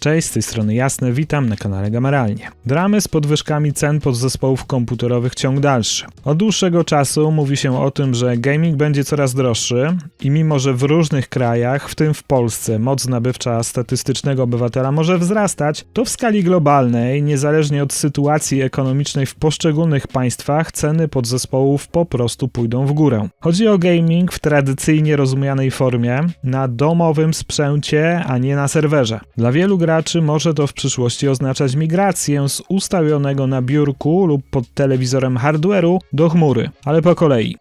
Cześć, z tej strony Jasne, witam na kanale Gameralnie. Dramy z podwyżkami cen podzespołów komputerowych ciąg dalszy. Od dłuższego czasu mówi się o tym, że gaming będzie coraz droższy i mimo, że w różnych krajach, w tym w Polsce, moc nabywcza statystycznego obywatela może wzrastać, to w skali globalnej, niezależnie od sytuacji ekonomicznej w poszczególnych państwach, ceny podzespołów po prostu pójdą w górę. Chodzi o gaming w tradycyjnie rozumianej formie, na domowym sprzęcie, a nie na serwerze. Dla wielu graczy może to w przyszłości oznaczać migrację z ustawionego na biurku lub pod telewizorem hardware'u do chmury, ale po kolei.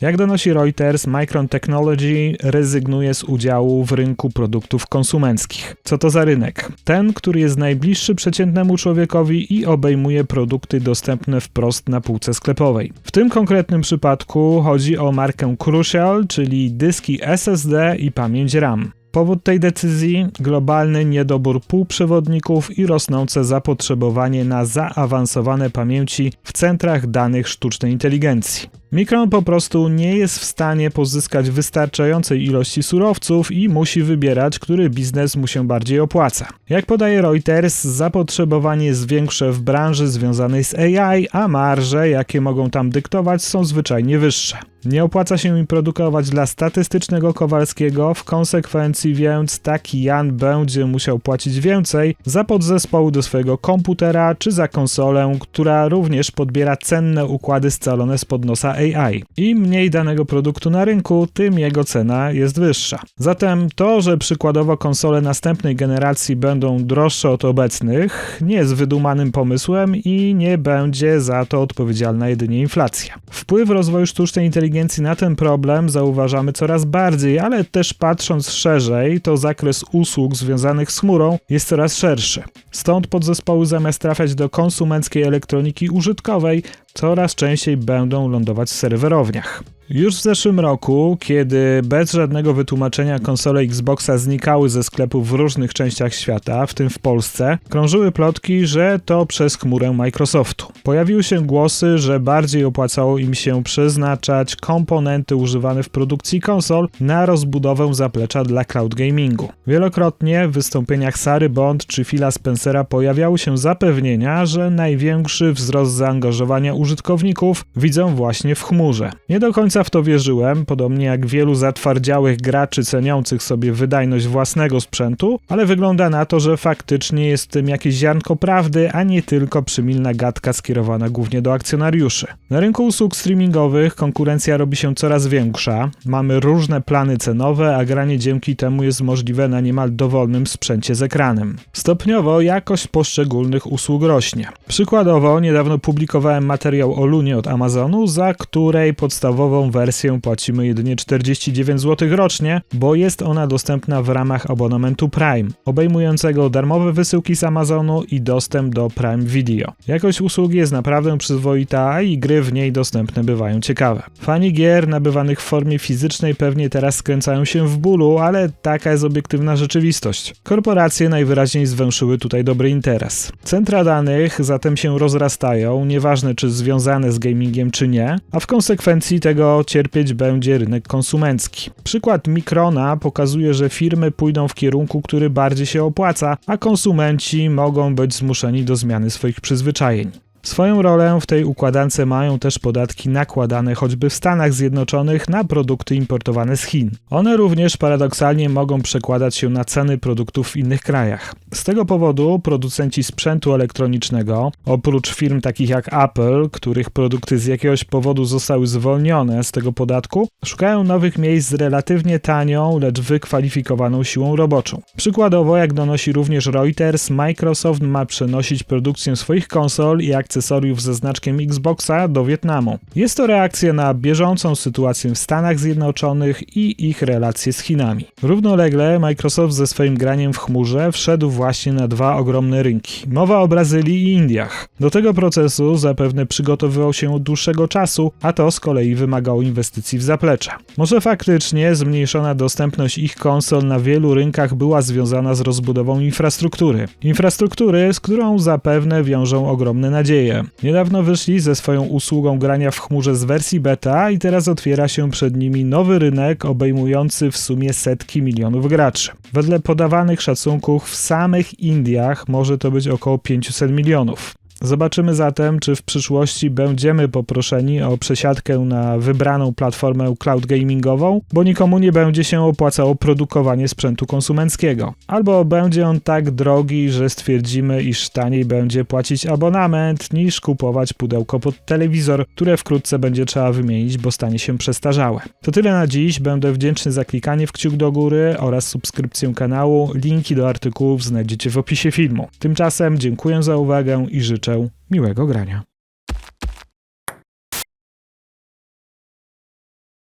Jak donosi Reuters, Micron Technology rezygnuje z udziału w rynku produktów konsumenckich. Co to za rynek? Ten, który jest najbliższy przeciętnemu człowiekowi i obejmuje produkty dostępne wprost na półce sklepowej. W tym konkretnym przypadku chodzi o markę Crucial, czyli dyski SSD i pamięć RAM. Powód tej decyzji globalny niedobór półprzewodników i rosnące zapotrzebowanie na zaawansowane pamięci w centrach danych sztucznej inteligencji. Micron po prostu nie jest w stanie pozyskać wystarczającej ilości surowców i musi wybierać, który biznes mu się bardziej opłaca. Jak podaje Reuters, zapotrzebowanie jest większe w branży związanej z AI, a marże, jakie mogą tam dyktować, są zwyczajnie wyższe. Nie opłaca się im produkować dla statystycznego Kowalskiego, w konsekwencji więc taki Jan będzie musiał płacić więcej za podzespoł do swojego komputera czy za konsolę, która również podbiera cenne układy scalone spod nosa AI. Im mniej danego produktu na rynku, tym jego cena jest wyższa. Zatem to, że przykładowo konsole następnej generacji będą droższe od obecnych, nie jest wydumanym pomysłem i nie będzie za to odpowiedzialna jedynie inflacja. Wpływ rozwoju sztucznej inteligencji na ten problem zauważamy coraz bardziej, ale też patrząc szerzej, to zakres usług związanych z chmurą jest coraz szerszy. Stąd podzespoły zamiast trafiać do konsumenckiej elektroniki użytkowej, coraz częściej będą lądować w serwerowniach. Już w zeszłym roku, kiedy bez żadnego wytłumaczenia konsole Xboxa znikały ze sklepów w różnych częściach świata, w tym w Polsce, krążyły plotki, że to przez chmurę Microsoftu. Pojawiły się głosy, że bardziej opłacało im się przeznaczać komponenty używane w produkcji konsol na rozbudowę zaplecza dla cloud gamingu. Wielokrotnie w wystąpieniach Sary Bond czy Phila Spencera pojawiały się zapewnienia, że największy wzrost zaangażowania użytkowników widzą właśnie w chmurze. Nie do końca w to wierzyłem, podobnie jak wielu zatwardziałych graczy ceniących sobie wydajność własnego sprzętu, ale wygląda na to, że faktycznie jest w tym jakieś ziarnko prawdy, a nie tylko przymilna gadka skierowana głównie do akcjonariuszy. Na rynku usług streamingowych konkurencja robi się coraz większa, mamy różne plany cenowe, a granie dzięki temu jest możliwe na niemal dowolnym sprzęcie z ekranem. Stopniowo jakość poszczególnych usług rośnie. Przykładowo niedawno publikowałem materiał o Lunie od Amazonu, za której podstawową wersję płacimy jedynie 49 zł rocznie, bo jest ona dostępna w ramach abonamentu Prime, obejmującego darmowe wysyłki z Amazonu i dostęp do Prime Video. Jakość usługi jest naprawdę przyzwoita, i gry w niej dostępne bywają ciekawe. Fani gier nabywanych w formie fizycznej pewnie teraz skręcają się w bólu, ale taka jest obiektywna rzeczywistość. Korporacje najwyraźniej zwęszyły tutaj dobry interes. Centra danych zatem się rozrastają, nieważne czy związane z gamingiem czy nie, a w konsekwencji tego cierpieć będzie rynek konsumencki. Przykład Mikrona pokazuje, że firmy pójdą w kierunku, który bardziej się opłaca, a konsumenci mogą być zmuszeni do zmiany swoich przyzwyczajeń. Swoją rolę w tej układance mają też podatki nakładane choćby w Stanach Zjednoczonych na produkty importowane z Chin. One również paradoksalnie mogą przekładać się na ceny produktów w innych krajach. Z tego powodu producenci sprzętu elektronicznego, oprócz firm takich jak Apple, których produkty z jakiegoś powodu zostały zwolnione z tego podatku, szukają nowych miejsc z relatywnie tanią, lecz wykwalifikowaną siłą roboczą. Przykładowo, jak donosi również Reuters, Microsoft ma przenosić produkcję swoich konsol i akcesoriów ze znaczkiem Xboxa do Wietnamu. Jest to reakcja na bieżącą sytuację w Stanach Zjednoczonych i ich relacje z Chinami. Równolegle Microsoft ze swoim graniem w chmurze wszedł właśnie na dwa ogromne rynki. Mowa o Brazylii i Indiach. Do tego procesu zapewne przygotowywał się od dłuższego czasu, a to z kolei wymagało inwestycji w zaplecze. Może faktycznie zmniejszona dostępność ich konsol na wielu rynkach była związana z rozbudową infrastruktury. Infrastruktury, z którą zapewne wiążą ogromne nadzieje dzieje. Niedawno wyszli ze swoją usługą grania w chmurze z wersji beta i teraz otwiera się przed nimi nowy rynek obejmujący w sumie setki milionów graczy. Wedle podawanych szacunków w samych Indiach może to być około 500 milionów. Zobaczymy zatem, czy w przyszłości będziemy poproszeni o przesiadkę na wybraną platformę cloud gamingową, bo nikomu nie będzie się opłacało produkowanie sprzętu konsumenckiego. Albo będzie on tak drogi, że stwierdzimy, iż taniej będzie płacić abonament niż kupować pudełko pod telewizor, które wkrótce będzie trzeba wymienić, bo stanie się przestarzałe. To tyle na dziś. Będę wdzięczny za klikanie w kciuk do góry oraz subskrypcję kanału. Linki do artykułów znajdziecie w opisie filmu. Tymczasem dziękuję za uwagę i życzę miłego grania.